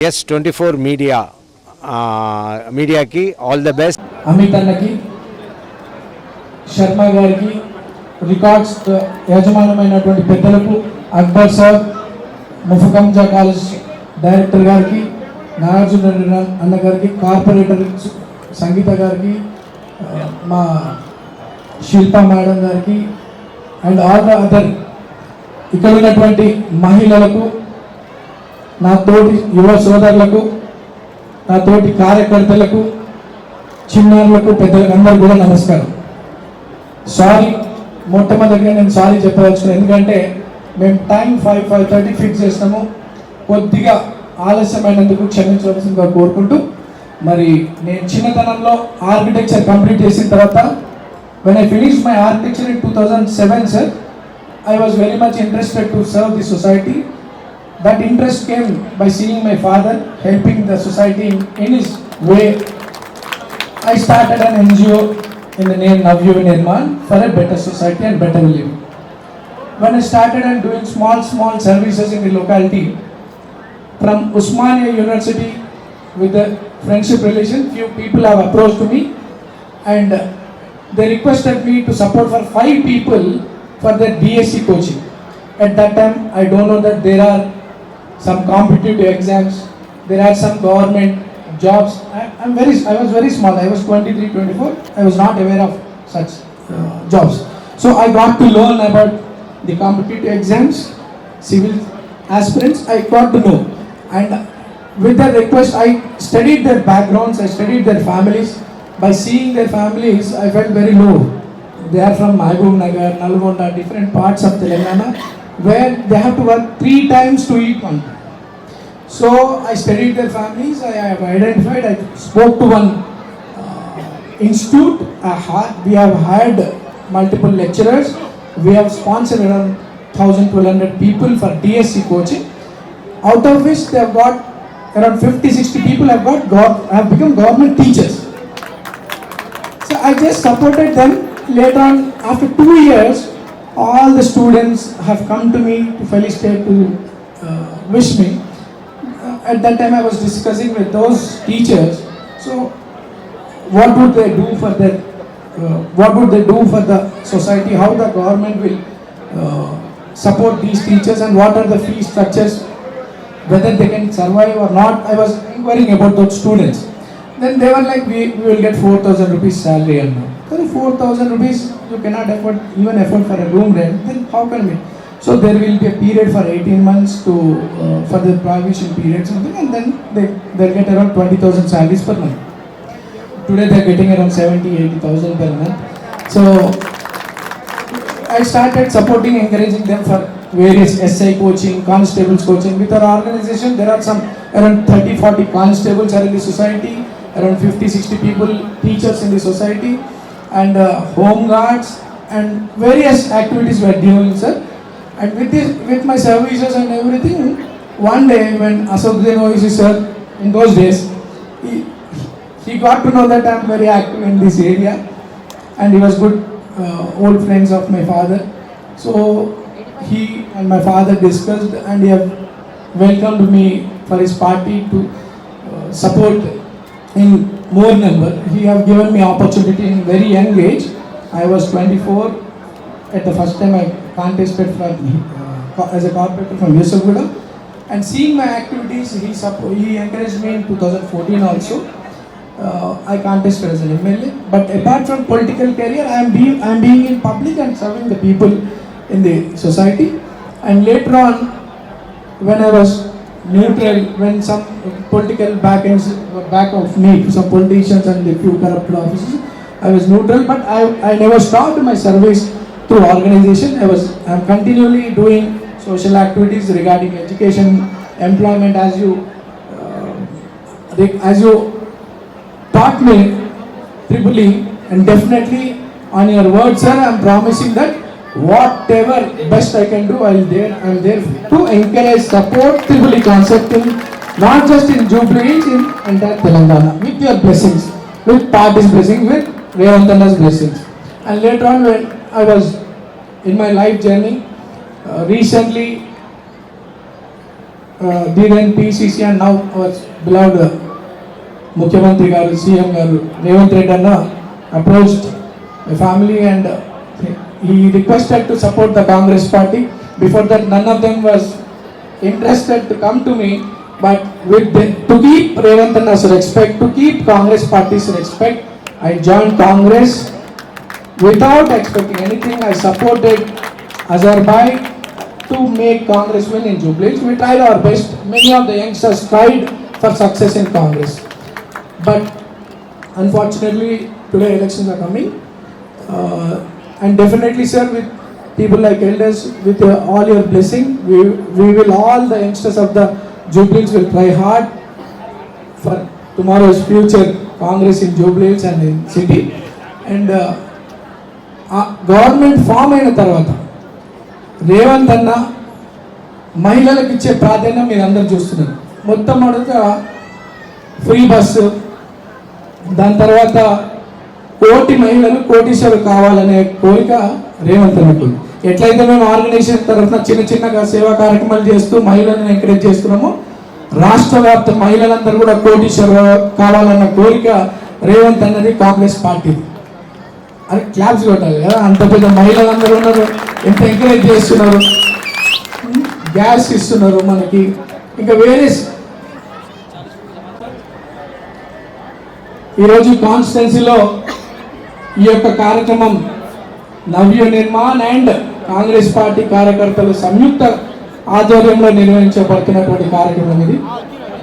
Yes twenty four media మీడియాకి all the best Amit అన్నకి శర్మ గారికి రికార్డ్స్ యజమానమైనటువంటి పెద్దలకు Akbar sir Muffakham Jah college director గారికి నాగార్జున రెడ్డి అన్న గారికి కార్పొరేటర్ సంగీత గారికి మా శిల్ప మేడం గారికి అండ్ ఆల్ ద అదర్ ఇక్కడ ఉన్నటువంటి మహిళలకు నా తోటి యువ సోదరులకు నా తోటి కార్యకర్తలకు చిన్నారులకు పెద్దలకు అందరూ కూడా నమస్కారం. సారీ మొట్టమొదటిగా నేను సారీ చెప్పదలుచుకున్నాను ఎందుకంటే మేము time five five thirty fix చేసినాము కొద్దిగా ఆలస్యమైనందుకు క్షమించవలసిందిగా కోరుకుంటూ మరి నేను చిన్నతనంలో ఆర్కిటెక్చర్ కంప్లీట్ చేసిన తర్వాత when I finish my architecture in two thousand seven sir I was very much interested to serve the society that interest came by seeing my father helping the society in, in his way. I started an NGO in the name Navyu Nirman for a better society and better living. When I started and doing small, small services in the locality, from Usmania University with the friendship relation, few people have approached me and uh, they requested me to support for five people for their BSc coaching. At that time, I don't know that there are some competitive exams, there are some government jobs. I, I'm very, I was very small, I was 23, 24, I was not aware of such uh, jobs. So I got to learn about the competitive exams, civil aspirants, I got to know. And with that request, I studied their backgrounds, I studied their families. By seeing their families, I felt very low. They are from Mahbub Nagar, Nalgonda, different parts of Telangana, where they have to work three times to eat one. So I studied their families, I have identified, I spoke to one uh, institute, ha- we have hired multiple lecturers, we have sponsored around 1200 people for DSC coaching, out of which they have got around 50 60 people have got, got have become government teachers. So I just supported them. Later on, after two years, all the students have come to me to felicitate, to uh, wish me. At that time, I was discussing with those teachers. So, what would they do for their, uh, what would they do for the society? How the government will uh, support these teachers, and what are the fee structures? Whether they can survive or not. I was inquiring about those students. Then they were like, we, we will get 4,000 rupees salary and now. 4,000 rupees you cannot afford, even afford for a room rent, then how can we? So there will be a period for 18 months to, uh, for the prohibition period something and then they, they'll get around 20,000 salaries per month. Today they're getting around 70, 80,000 per month. So I started supporting, encouraging them for various SI coaching, constables coaching. With our organization, there are some around 30, 40 constables are in the society, around 50, 60 people, teachers in the society, and uh, home guards, and various activities we are doing, sir. And with this, with my services and everything, one day when Asokdin Oisi sir, in those days, he, he got to know that I am very active in this area, and he was good uh, old friends of my father. So he and my father discussed and he have welcomed me for his party to uh, support in more number. He have given me opportunity in very young age. I was 24 at the first time I contested for uh, as a corporator from Yusufguda. And seeing my activities, he he encouraged me in 2014 also uh, I contested as an MLA. But apart from political career, I am being I am being in public and serving the people in the society. And later on, when I was neutral, when some political back ends back of me, some politicians and a few corrupt officers, I was neutral. But I I never stopped my service through organization. I was I am continually doing social activities regarding education, employment as you. Uh, as you taught me triple E and definitely on your word sir I am promising that whatever best I can do I will there I am there to encourage support triple E concept in not just in Jubilee in entire Telangana with your blessings with party's blessings with Revantana's blessings and later on when I was in my life journey uh, recently uh, then PCC and now our beloved uh, ముఖ్యమంత్రి గారు CM గారు రేవంత్ రెడ్డి అన్న approached my family and he requested to support the Congress party before that none of them was interested to come to me, but with the, to keep Revant Anna's respect, to keep Congress party's respect, I joined Congress without expecting anything. I supported Azerbaijan to make Congress win in Jubilee. We tried our best. Many of the youngsters tried for success in Congress, but unfortunately today elections are coming, uh, and definitely, sir, with people like elders, with all your blessing, we, we will, all the youngsters of the Jubilees will try hard for tomorrow's future Congress in Jubilees and in city. And uh, government form అయిన తర్వాత రేవంత్ అన్న మహిళలకు ఇచ్చే ప్రాధాన్యం మీరు అందరు చూస్తున్నారు. మొత్తం ఫ్రీ బస్సు దాని తర్వాత కోటి మహిళలు కోటీశ్వరులు కావాలనే కోరిక రేవంత్ అన్నకు ఎట్లయితే మేము ఆర్గనైజేషన్ తరఫున చిన్న చిన్నగా సేవా కార్యక్రమాలు చేస్తూ మహిళలను ఎంకరేజ్ చేస్తున్నామో రాష్ట్ర వ్యాప్త మహిళలందరూ కూడా కోటీశ్వరు కావాలన్న కోరిక రేవంత్ అన్నది కాంగ్రెస్ పార్టీది. అది క్లాప్స్ కొట్టాలి కదా. అంత పెద్ద మహిళలందరూ ఉన్నారు. ఎంత ఎంకరేజ్ చేస్తున్నారు? గ్యాస్ ఇస్తున్నారు మనకి. ఇంకా వేరే ఈరోజు కాన్స్టిట్యున్సీలో ఈ యొక్క కార్యక్రమం నవ్య నిర్మాణ్ అండ్ కాంగ్రెస్ పార్టీ కార్యకర్తలు సంయుక్త ఆధ్వర్యంలో నిర్వహించబడుతున్నటువంటి కార్యక్రమం ఇది.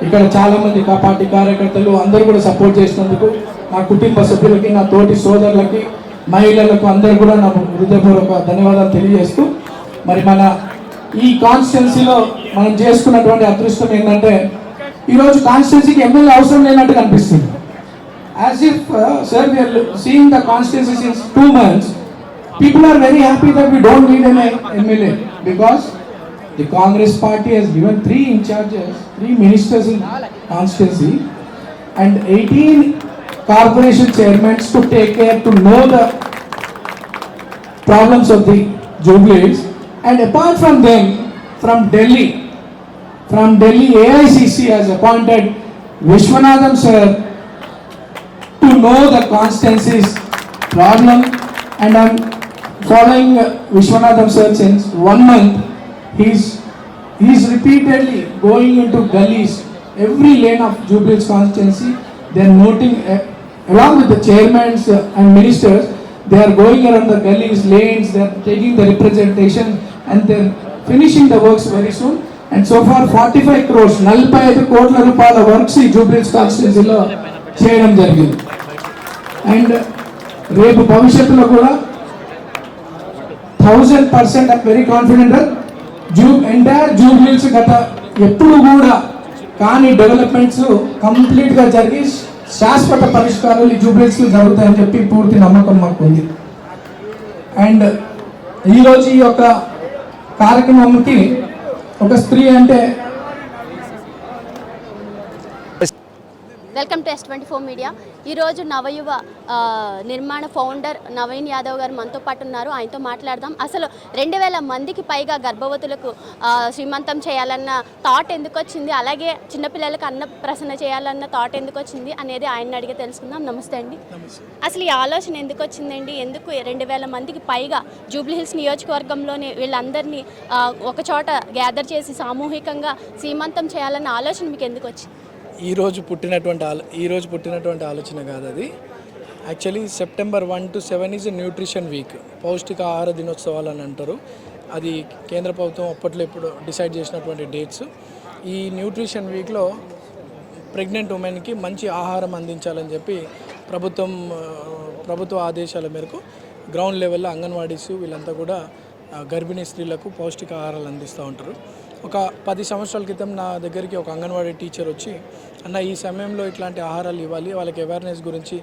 ఇక్కడ చాలామంది పార్టీ కార్యకర్తలు అందరూ కూడా సపోర్ట్ చేసినందుకు నా కుటుంబ సభ్యులకి నా తోటి సోదరులకి మహిళలకు అందరు కూడా నాకు హృదయపూర్వక ధన్యవాదాలు తెలియజేస్తూ మరి మన ఈ కాన్స్టిట్యున్సీలో మనం చేసుకున్నటువంటి అదృష్టం ఏంటంటే ఈరోజు కాన్స్టిట్యున్సీకి ఎమ్మెల్యే అవసరం లేనట్టు కనిపిస్తుంది. As if sir we are seeing the constituencies two months people are very happy that we don't need an MLA because the Congress party has given three incharges three ministers in constituency and eighteen corporation chairmen to take care to know the problems of the jubilees and apart from them, from Delhi, from Delhi AICC has appointed Vishwanathan sir to know the constancy's problem and I'm following uh, Vishwanathan sir since one month. He's he's repeatedly going into gullies, every lane of Jubilee's constancy They're noting along with the chairmen and ministers, they are going around the gullies, lanes, they are taking the representation and they are finishing the works very soon. And so far 45 crores, నలభై ఐదు కోట్ల రూపాయల works ఈ జూబ్లీస్ కాన్స్టిట్యున్సీలో చేయడం జరిగింది and రేపు భవిష్యత్తులో కూడా థౌజండ్ పర్సెంట్ వెరీ కాన్ఫిడెంట్ జూ ఎంటైర్ జూబ్లీస్ గత ఎప్పుడు కూడా కానీ డెవలప్మెంట్స్ కంప్లీట్గా జరిగి శాశ్వత పరిష్కారాలు ఈ జూబ్లీస్ జరుగుతాయని చెప్పి పూర్తి నమ్మకం మాకు ఉంది. అండ్ ఈరోజు ఈ యొక్క కార్యక్రమంకి ఒక స్త్రీ అంటే welcome to S twenty four media ఈరోజు నవయువ నిర్మాణ ఫౌండర్ నవీన్ యాదవ్ గారు మనతో పాటు ఉన్నారు. ఆయనతో మాట్లాడదాం. అసలు రెండు వేల మందికి పైగా గర్భవతులకు శ్రీమంతం చేయాలన్న థాట్ ఎందుకు వచ్చింది? అలాగే చిన్నపిల్లలకు అన్న ప్రసన్న చేయాలన్న థాట్ ఎందుకు వచ్చింది? అనేది ఆయన అడిగి తెలుసుకుందాం. నమస్తే అండి. అసలు ఈ ఆలోచన ఎందుకు వచ్చిందండి? ఎందుకు రెండు వేల మందికి పైగా జూబ్లీ హిల్స్ నియోజకవర్గంలోని వీళ్ళందరినీ ఒక చోట గ్యాదర్ చేసి సామూహికంగా శ్రీమంతం చేయాలన్న ఆలోచన మీకు ఎందుకు వచ్చింది? ఈరోజు పుట్టినటువంటి ఆలో ఈరోజు పుట్టినటువంటి ఆలోచన కాదు అది. Actually September one to seven is nutrition week పౌష్టిక ఆహార దినోత్సవాలు అని అంటారు. అది కేంద్ర ప్రభుత్వం అప్పట్లో ఇప్పుడు డిసైడ్ చేసినటువంటి డేట్స్. ఈ న్యూట్రిషన్ వీక్లో ప్రెగ్నెంట్ ఉమెన్కి మంచి ఆహారం అందించాలని చెప్పి ప్రభుత్వం ప్రభుత్వ ఆదేశాల మేరకు గ్రౌండ్ లెవెల్లో అంగన్వాడీస్ వీళ్ళంతా కూడా గర్భిణీ స్త్రీలకు పౌష్టిక ఆహారాలు అందిస్తూ ఉంటారు. ఒక పది సంవత్సరాల క్రితం నా దగ్గరికి ఒక అంగన్వాడీ టీచర్ వచ్చి అన్న ఈ సమయంలో ఇట్లాంటి ఆహారాలు ఇవ్వాలి వాళ్ళకి అవేర్నెస్ గురించి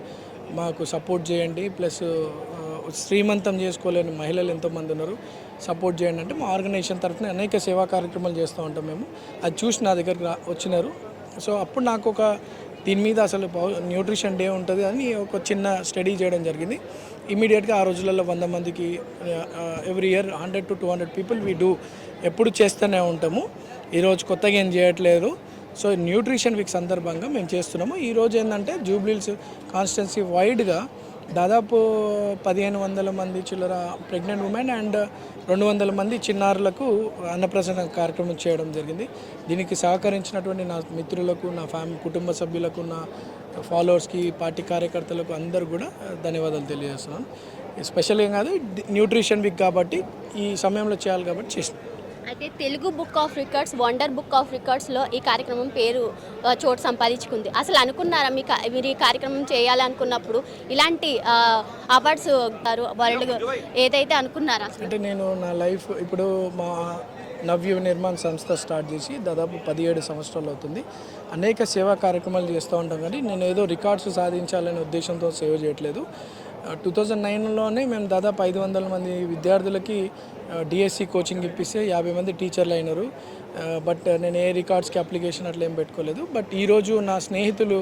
మాకు సపోర్ట్ చేయండి. ప్లస్ శ్రీమంతం చేసుకోలేని మహిళలు ఎంతోమంది ఉన్నారు. సపోర్ట్ చేయండి. అంటే మా ఆర్గనైజేషన్ తరఫున అనేక సేవా కార్యక్రమాలు చేస్తూ ఉంటాం మేము. అది చూసి నా దగ్గరకు వచ్చినారు. సో అప్పుడు నాకు ఒక దీని మీద అసలు న్యూట్రిషన్ డే ఉంటుంది అని ఒక చిన్న స్టడీ చేయడం జరిగింది. ఇమీడియట్గా ఆ రోజులలో వంద మందికి every year hundred to two hundred people we do ఎప్పుడు చేస్తూనే ఉంటాము. ఈరోజు కొత్తగా ఏం చేయట్లేదు. సో న్యూట్రిషన్ వీక్ సందర్భంగా మేము చేస్తున్నాము. ఈరోజు ఏంటంటే జూబ్లీల్స్ కాన్స్టిట్యున్సీ వైడ్గా దాదాపు పదిహేను వందల మంది చిల్లర ప్రెగ్నెంట్ ఉమెన్ అండ్ రెండు వందల మంది చిన్నారులకు అన్నప్రసన్న కార్యక్రమం చేయడం జరిగింది. దీనికి సహకరించినటువంటి నా మిత్రులకు నా ఫ్యామిలీ కుటుంబ సభ్యులకు నా ఫాలోవర్స్కి పార్టీ కార్యకర్తలకు అందరూ కూడా ధన్యవాదాలు తెలియజేస్తున్నాను. స్పెషల్ ఏం కాదు న్యూట్రిషన్ వీక్ కాబట్టి ఈ సమయంలో చేయాలి కాబట్టి చేసినాం అయితే Telugu book of records wonder book of రికార్డ్స్లో ఈ కార్యక్రమం పేరు చోటు సంపాదించుకుంది. అసలు అనుకున్నారా మీ మీరు ఈ కార్యక్రమం చేయాలనుకున్నప్పుడు ఇలాంటి అవార్డ్స్ వరల్డ్ ఏదైతే అనుకున్నారా అసలు? అంటే నేను నా లైఫ్ ఇప్పుడు మా నవ్య నిర్మాణ సంస్థ స్టార్ట్ చేసి దాదాపు పదిహేడు సంవత్సరాలు అవుతుంది. అనేక సేవా కార్యక్రమాలు చేస్తూ ఉంటాం కానీ నేను ఏదో రికార్డ్స్ సాధించాలనే ఉద్దేశంతో సేవ చేయట్లేదు. టూ థౌజండ్ నైన్లోనే మేము దాదాపు ఐదు వందల మంది విద్యార్థులకి డిఎస్సి కోచింగ్ ఇప్పిస్తే యాభై మంది టీచర్లు అయినారు. బట్ నేను ఏ రికార్డ్స్కి అప్లికేషన్ అట్లా ఏం పెట్టుకోలేదు బట్ ఈరోజు నా స్నేహితులు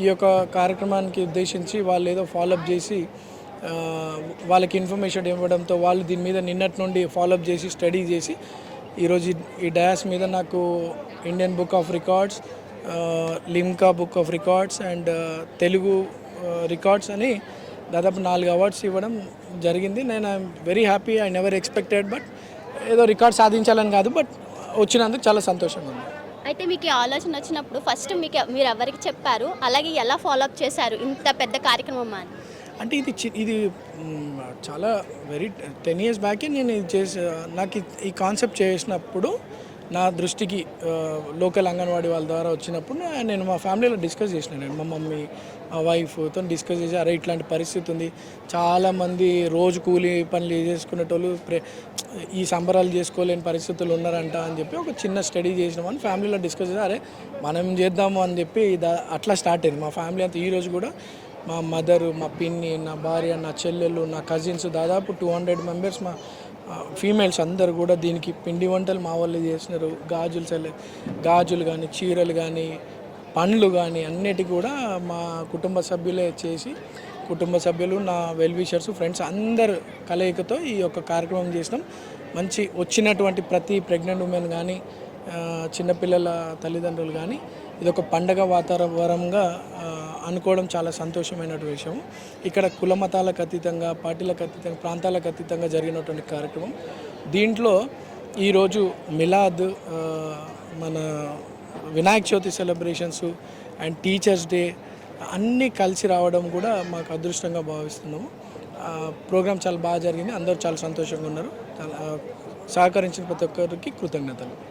ఈ యొక్క కార్యక్రమానికి ఉద్దేశించి వాళ్ళు ఏదో ఫాలోఅప్ చేసి వాళ్ళకి ఇన్ఫర్మేషన్ ఇవ్వడంతో వాళ్ళు దీని మీద నిన్నటి నుండి ఫాలోఅప్ చేసి స్టడీ చేసి ఈరోజు ఈ- ఈ డయాస్ మీద నాకు Indian book of records Limca book of records and Telugu records అని దాదాపు నాలుగు అవార్డ్స్ ఇవ్వడం జరిగింది. నేను I'm very happy I never expected but ఏదో రికార్డ్ సాధించాలని కాదు బట్ వచ్చినందుకు చాలా సంతోషంగా ఉంది. అయితే మీకు ఈ ఆలోచన వచ్చినప్పుడు ఫస్ట్ మీకు మీరు ఎవరికి చెప్పారు? అలాగే ఎలా ఫాలోఅప్ చేశారు? ఇంత పెద్ద కార్యక్రమం అని? అంటే ఇది ఇది చాలా వెరీ టెన్ ఇయర్స్ బ్యాకే నేను ఇది చేసి నాకు ఈ కాన్సెప్ట్ చేసినప్పుడు నా దృష్టికి లోకల్ అంగన్వాడీ వాళ్ళ ద్వారా వచ్చినప్పుడు నేను మా ఫ్యామిలీలో డిస్కస్ చేసిన నేను. మా మమ్మీ మా వైఫ్తో డిస్కస్ చేసి అరే ఇట్లాంటి పరిస్థితి ఉంది. చాలామంది రోజు కూలి పనులు చేసుకునేటోళ్ళు ప్రే ఈ సంబరాలు చేసుకోలేని పరిస్థితులు ఉన్నారంట అని చెప్పి ఒక చిన్న స్టడీ చేసినామని ఫ్యామిలీలో డిస్కస్ చేసి అరే మనం చేద్దాము అని చెప్పి దా- అట్లా స్టార్ట్ అయింది. మా ఫ్యామిలీ అంతా ఈరోజు కూడా మా మదరు మా పిన్ని నా భార్య నా చెల్లెలు నా కజిన్స్ దాదాపు టూ హండ్రెడ్ మెంబర్స్ మా ఫీమేల్స్ అందరు కూడా దీనికి పిండి వంటలు మా వాళ్ళు చేసినారు. గాజులు సెల్ గాజులు కానీ చీరలు కానీ పండ్లు కానీ అన్నిటి కూడా మా కుటుంబ సభ్యులే చేసి కుటుంబ సభ్యులు నా వెల్విషర్స్ ఫ్రెండ్స్ అందరు కలయికతో ఈ యొక్క కార్యక్రమం చేసినాం. మంచి వచ్చినటువంటి ప్రతి ప్రెగ్నెంట్ ఉమెన్ కానీ చిన్నపిల్లల తల్లిదండ్రులు కానీ ఇది ఒక పండగ వాతావరణంగా అనుకోవడం చాలా సంతోషమైనటువంటి విషయం. ఇక్కడ కుల మతాలకు అతీతంగా పార్టీలకు అతీతంగా ప్రాంతాలకు అతీతంగా జరిగినటువంటి కార్యక్రమం. దీంట్లో ఈరోజు మిలాద్ మన Vinayaka Chavithi celebrations and teachers day అన్నీ కలిసి రావడం కూడా మాకు అదృష్టంగా భావిస్తున్నాము ప్రోగ్రామ్ చాలా బాగా జరిగింది. అందరూ చాలా సంతోషంగా ఉన్నారు. చాలా, సహకరించిన ప్రతి ఒక్కరికి కృతజ్ఞతలు.